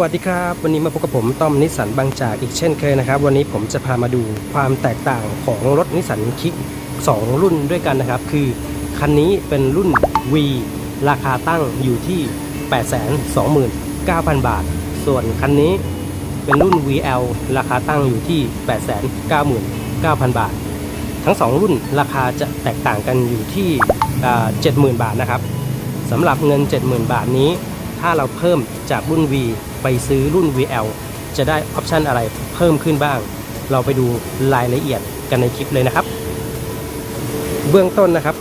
วัสดีครับ วันนี้มาพบกับผมต้อมนิสสันบางจากอีกเช่นเคยนะครับ วันนี้ผมจะพามาดูความแตกต่างของรถนิสสันคิก 2 รุ่นด้วยกันนะครับ คือคันนี้เป็นรุ่น V ราคาตั้งอยู่ที่ 829,000 บาท ส่วนคันนี้เป็นรุ่น VL ราคาตั้งอยู่ที่ 899,000 บาท ทั้ง 2 รุ่นราคาจะแตกต่างกันอยู่ที่ 70,000 บาทนะครับสำหรับเงิน 70,000 บาทนี้ ถ้าเราเพิ่มจากรุ่น V ไปซื้อรุ่น VL จะได้ออปชันอะไรเพิ่มขึ้นบ้าง เราไปดูรายละเอียดกันในคลิปเลยนะครับ เบื้องต้นนะครับ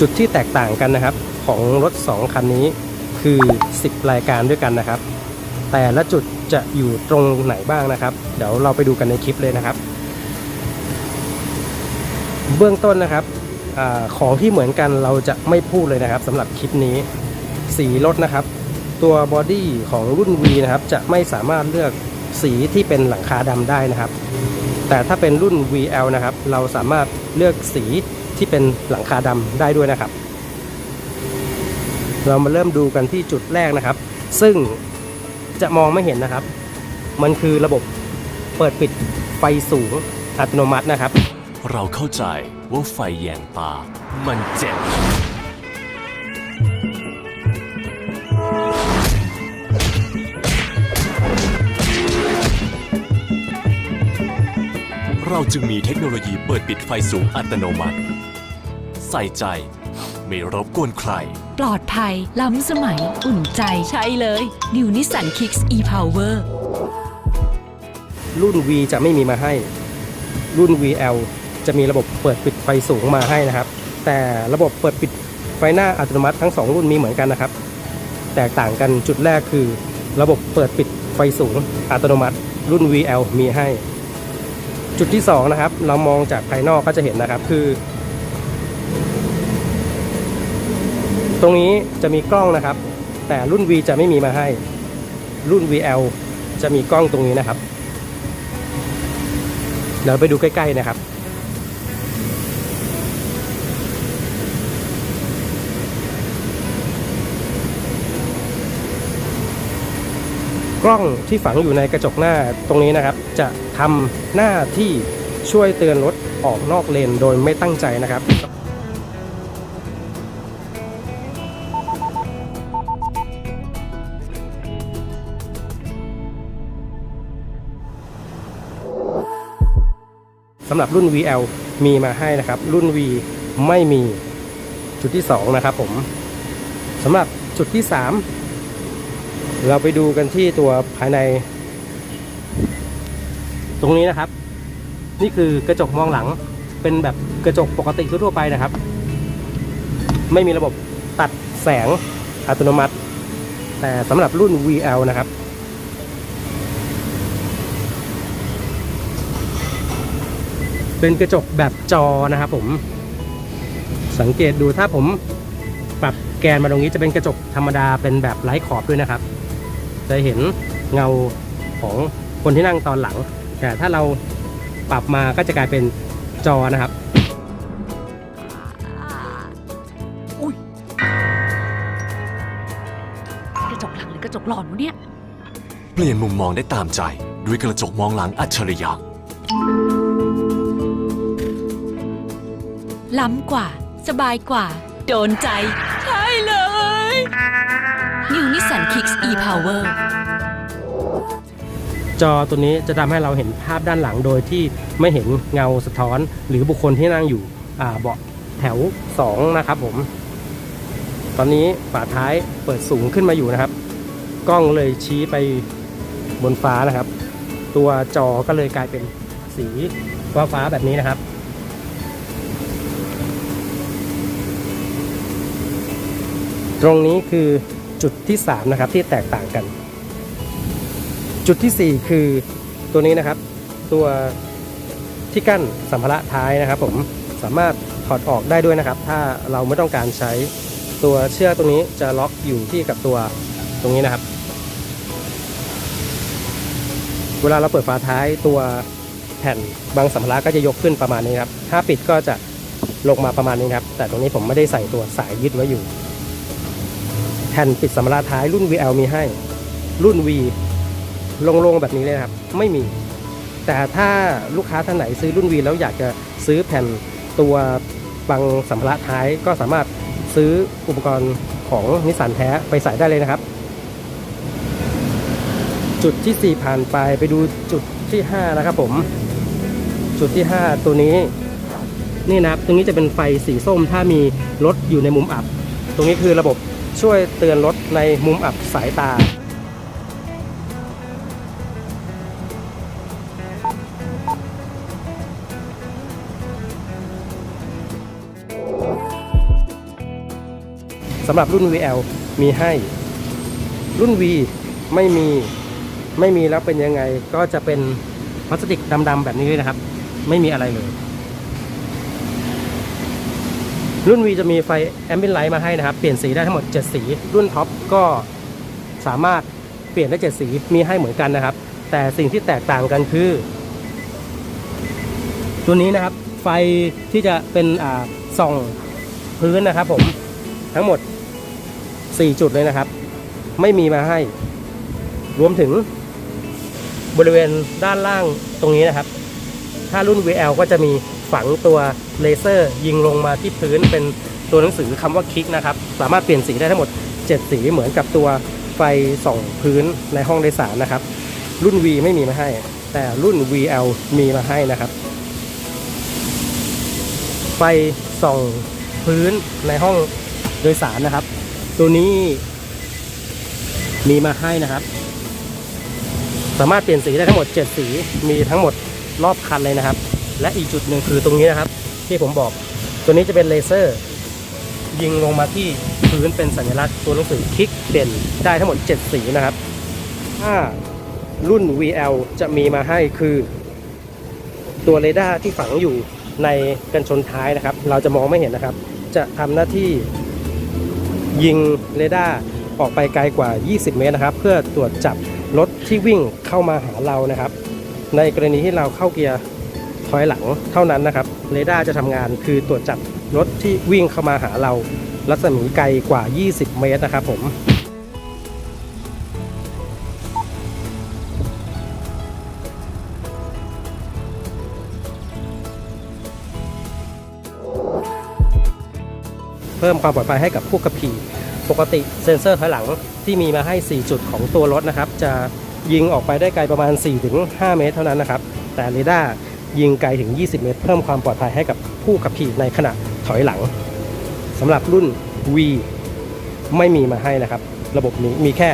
จุดที่แตกต่างกันนะครับ ของรถ 2 คันนี้คือ 10 รายการด้วยกันนะครับ แต่ละจุดจะอยู่ตรงไหนบ้างนะครับ เดี๋ยวเราไปดูกันในคลิปเลยนะครับ เบื้องต้นนะครับอของที่เหมือนกันเราจะไม่พูดเลยนะครับสำหรับคลิปนี้ สีรถนะครับ ตัวบอดี้ของรุ่น V นะครับจะไม่สามารถเลือกสีที่เป็นหลังคาดำได้นะครับ แต่ถ้าเป็นรุ่น VL นะครับ เราสามารถเลือกสีที่เป็นหลังคาดำได้ด้วยนะครับ เรามาเริ่มดูกันที่จุดแรกนะครับ ซึ่งจะมองไม่เห็นนะครับ มันคือระบบเปิดปิดไฟสูงอัตโนมัตินะครับ เราเข้าใจว่าไฟแยงตา มันเจ็บ เราจึงมีเทคโนโลยีเปิดปิดไฟสูงอัตโนมัติ ใส่ใจ ไม่รบกวนใคร ปลอดภัย ล้ำสมัย อุ่นใจใช่เลย New Nissan Kicks e-Power รุ่น V จะไม่มีมาให้ รุ่น VL จะมีระบบเปิดปิดไฟสูงมาให้นะครับ แต่ระบบเปิดปิดไฟหน้าอัตโนมัติทั้ง 2 รุ่นมีเหมือนกันนะครับ แตกต่างกันจุดแรกคือ ระบบเปิดปิดไฟสูงอัตโนมัติ รุ่น VL มีให้ จุดที่2นะครับ เรามองจากภายนอกก็จะเห็นนะครับคือ ตรงนี้จะมีกล้องนะครับ แต่รุ่น V จะไม่มีมาให้ รุ่น VL จะมีกล้องตรงนี้นะครับ เดี๋ยวไปดูใกล้ ๆ นะครับ กล้องที่ฝังอยู่ในกระจกหน้าตรงนี้นะครับ จะทำหน้าที่ช่วยเตือนรถออกนอกเลนโดยไม่ตั้งใจนะครับสำหรับรุ่น VL มีมาให้นะครับ รุ่น V ไม่มีจุดที่ 2 นะครับผมสำหรับจุดที่ 3 เราไปดูกันที่ตัวภายใน ตรงนี้นะครับ นี่คือกระจกมองหลัง เป็นแบบกระจกปกติทั่วไปนะครับ ไม่มีระบบตัดแสงอัตโนมัติ แต่สำหรับรุ่น VL นะครับเป็นกระจกแบบจอนะครับผม สังเกตดูถ้าผมปรับแกนมาตรงนี้จะเป็นกระจกธรรมดาเป็นแบบไร้ขอบด้วยนะครับ จะเห็นเงาของคนที่นั่งตอนหลัง แต่ถ้าเราปรับมาก็จะกลายเป็นจอนะครับกระจกหลังหรือกระจกหลอนวะเนี่ย เปลี่ยนมุมมองได้ตามใจ ด้วยกระจกมองหลังอัจฉริยะ ล้ำกว่า สบายกว่า โดนใจใช่เลย New Nissan Kicks e-Power จอตัวนี้จะทำให้เราเห็นภาพด้านหลังโดยที่ไม่เห็นเงาสะท้อน หรือบุคคลที่นั่งอยู่เบาะแถว 2 นะครับผม ตอนนี้ฝาท้ายเปิดสูงขึ้นมาอยู่นะครับ กล้องเลยชี้ไปบนฟ้านะครับ ตัวจอก็เลยกลายเป็นสีฟ้าฟ้าแบบนี้นะครับ ตรงนี้คือ จุดที่3นะครับที่แตกต่างกัน จุดทีสี่ 4 คือตัวนี้นะครับ ตัวที่กั้นสัมภาระท้ายนะครับ ผมสามารถถอดออกได้ด้วยนะครับ ถ้าเราไม่ต้องการใช้ตัวเชือกตรงนี้จะล็อกอยู่ที่กับตัวตรงนี้นะครับ เวลาเราเปิดฝาท้ายตัวแผ่นบางสัมภาระก็จะยกขึ้นประมาณนี้ครับถ้าปิดก็จะลงมาประมาณนี้ครับ แต่ตรงนี้ผมไม่ได้ใส่ตัวสายยึดไว้อยู่ แผ่นปิดสัมภาระท้ายรุ่น VL มีให้ รุ่น V โล่งๆแบบนี้เลยครับ ไม่มี แต่ถ้าลูกค้าท่านไหนซื้อรุ่น V แล้วอยากจะซื้อแผ่นตัวบังสัมภาระท้ายก็สามารถซื้ออุปกรณ์ของนิสสันแท้ไปใส่ได้เลยนะครับ จุดที่ 4 ผ่านไปไปดูจุดที่ 5 นะครับผม จุดที่ 5 ตัวนี้นี่นะครับ ตรงนี้จะเป็นไฟสีส้มถ้ามีรถอยู่ในมุมอับ ตรงนี้คือระบบ ช่วยเตือนรถในมุมอับสายตา สำหรับรุ่น VL มีให้ รุ่น V ไม่มีไม่มีแล้วเป็นยังไงก็จะเป็นพลาสติกดำๆแบบนี้นะครับ ไม่มีอะไรเลย รุ่น V จะมีไฟแอมเบ n ไลท์มาให้นะครับ เปลี่ยนสีได้ทั้งหมด 7 สี รุ่นท็อปก็สามารถเปลี่ยนได้ 7 สีมีให้เหมือนกันนะครับ แต่สิ่งที่แตกต่างกันคือ ตัวนี้นะครับ ไฟที่จะเป็นอ่าส่องพื้นนะครับผมทั้งหมด 4 จุดเลยนะครับ ไม่มีมาให้ รวมถึงบริเวณด้านล่างตรงนี้นะครับ ถ้ารุ่น VL ก็จะมี ฝังตัวเลเซอร์ ยิงลงมาที่พื้นเป็นตัวหนังสือคำว่าคลิกนะครับ สามารถเปลี่ยนสีได้ทั้งหมด 7 สีเหมือนกับตัวไฟส่องพื้นในห้องโดยสารนะครับ รุ่น V ไม่มีมาให้ แต่รุ่น VL มีมาให้นะครับ ไฟส่องพื้นในห้องโดยสารนะครับ ตัวนี้มีมาให้นะครับ สามารถเปลี่ยนสีได้ทั้งหมด 7 สีมีทั้งหมดรอบคันเลยนะครับ และอีกจุดหนึ่งคือตรงนี้นะครับ ที่ผมบอกตัวนี้จะเป็นเลเซอร์ ยิงลงมาที่พื้นเป็นสัญลักษณ์ตัวหนังสือคลิกเด่นได้ทั้งหมด 7 สีนะครับถ้ารุ่น VL จะมีมาให้คือ ตัวเรดาร์ที่ฝังอยู่ในกันชนท้ายนะครับ เราจะมองไม่เห็นนะครับ จะทำหน้าที่ยิงเรดาร์ออกไปไกลกว่า 20 เมตรนะครับ เพื่อตรวจจับรถที่วิ่งเข้ามาหาเรานะครับ ในกรณีที่เราเข้าเกียร์ ถอยหลังเท่านั้นนะครับเรดาร์จะทำงานคือตรวจจับรถที่วิ่งเข้ามาหาเรา รัศมีไกลกว่า 20 เมตรนะครับผมเพิ่มความปลอดภัยให้กับผู้ขับขี่ ปกติเซ็นเซอร์ถอยหลังที่มีมาให้ 4 จุดของตัวรถนะครับ จะยิงออกไปได้ไกลประมาณ 4-5 เมตรเท่านั้นนะครับ แต่เรดาร์ ยิงไกลถึง 20 เมตร เพิ่มความปลอดภัยให้กับผู้ขับขี่ในขณะถอยหลังสำหรับรุ่น V ไม่มีมาให้นะครับ ระบบนี้มีแค่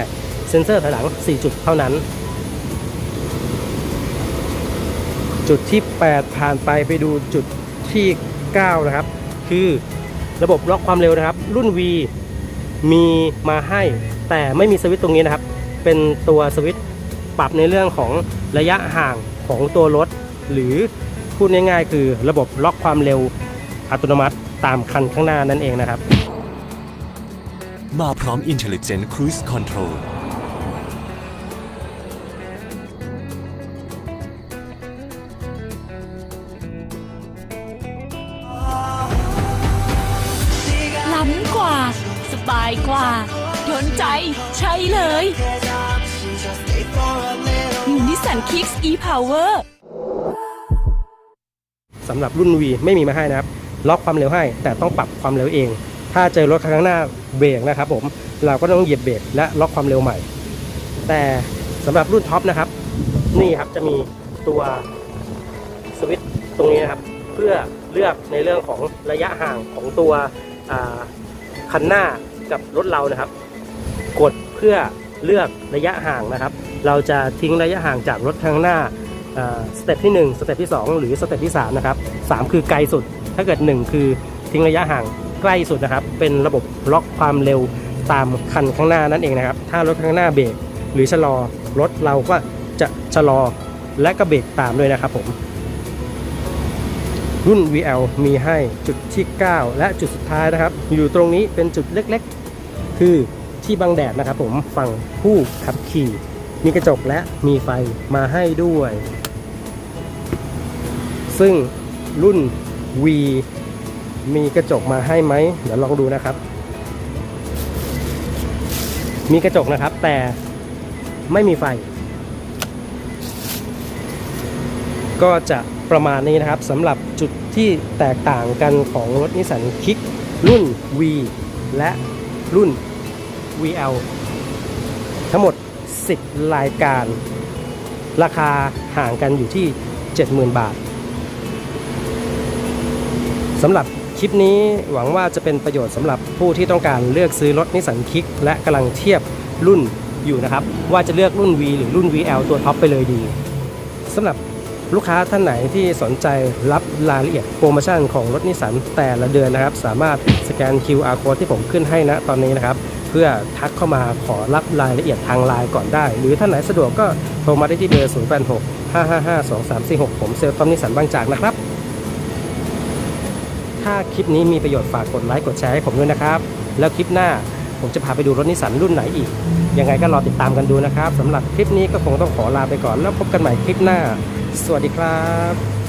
เซ็นเซอร์ถอยหลัง 4 จุดเท่านั้น จุดที่ 8 ผ่านไปไปดูจุดที่ 9 นะครับ คือระบบล็อกความเร็วนะครับ รุ่น V มีมาให้แต่ไม่มีสวิตช์ตรงนี้นะครับ เป็นตัวสวิตช์ปรับในเรื่องของระยะห่างของตัวรถ หรือพูดง่ายๆ คือระบบล็อกความเร็วอัตโนมัติตามคันข้างหน้านั่นเองนะครับ มาพร้อม Intelligent Cruise Control ล้ำกว่า สบายกว่าโดนใจใช่เลยนิวนิสสันคิกส์ e-power สำหรับรุ่น V ไม่มีมาให้นะครับ ล็อกความเร็วให้ แต่ต้องปรับความเร็วเอง ถ้าเจอรถข้างหน้าเบรกนะครับผมเราก็ต้องเหยียบเบรกและล็อกความเร็วใหม่ แต่สำหรับรุ่นท็อปนะครับ นี่ครับจะมีตัวสวิตช์ตรงนี้นะครับ เพื่อเลือกในเรื่องของระยะห่างของตัวคันหน้ากับรถเรานะครับ กดเพื่อเลือกระยะห่างนะครับ เราจะทิ้งระยะห่างจากรถข้างหน้า สเต็ปที่ 1 สเต็ปที่ 2 หรือสเต็ปที่ 3 นะครับ 3 คือไกลสุด ถ้าเกิด 1 คือทิ้งระยะห่างใกล้สุดนะครับ เป็นระบบล็อกความเร็วตามคันข้างหน้านั่นเองนะครับ ถ้ารถข้างหน้าเบรกหรือชะลอรถเราก็จะชะลอและก็เบรกตามด้วยนะครับผมรุ่น VL มีให้จุดที่ 9 และจุดสุดท้ายนะครับ อยู่ตรงนี้เป็นจุดเล็กๆ คือที่บังแดดนะครับผมฝั่งผู้ขับขี่ มีกระจกและมีไฟมาให้ด้วย ซึ่งรุ่น V มีกระจกมาให้ไหม เดี๋ยวลองดูนะครับ มีกระจกนะครับ แต่ไม่มีไฟ ก็จะประมาณนี้นะครับสำหรับจุดที่แตกต่างกันของรถนิสสันคิกรุ่น V และรุ่น VL ทั้งหมด 10 รายการ ราคาห่างกันอยู่ที่ 70,000 บาท สำหรับคลิปนี้หวังว่าจะเป็นประโยชน์สำหรับผู้ที่ต้องการเลือกซื้อรถนิสสันคิกและกำลังเทียบรุ่นอยู่นะครับ ว่าจะเลือกรุ่น V หรือรุ่น VL ตัวท็อปไปเลยดีสำหรับลูกค้าท่านไหนที่สนใจรับรายละเอียดโปรโมชั่นของรถนิสสันแต่ละเดือนนะครับ สามารถสแกน QR code ที่ผมขึ้นให้นะตอนนี้นะครับ เพื่อทักเข้ามาขอรับรายละเอียดทางไลน์ก่อนได้ หรือท่านไหนสะดวกก็โทรมาได้ที่เบอร์ 0 8 6 5 5 5 2 3 4 6 ผมเซลล์ต้อมนิสสันบางจากนะครับ ถ้าคลิปนี้มีประโยชน์ฝากกดไลค์กดแชร์ให้ผมด้วยนะครับ แล้วคลิปหน้าผมจะพาไปดูรถนิสสันรุ่นไหนอีก ยังไงก็รอติดตามกันดูนะครับสำหรับคลิปนี้ก็คงต้องขอลาไปก่อนแล้วพบกันใหม่คลิปหน้า สวัสดีครับ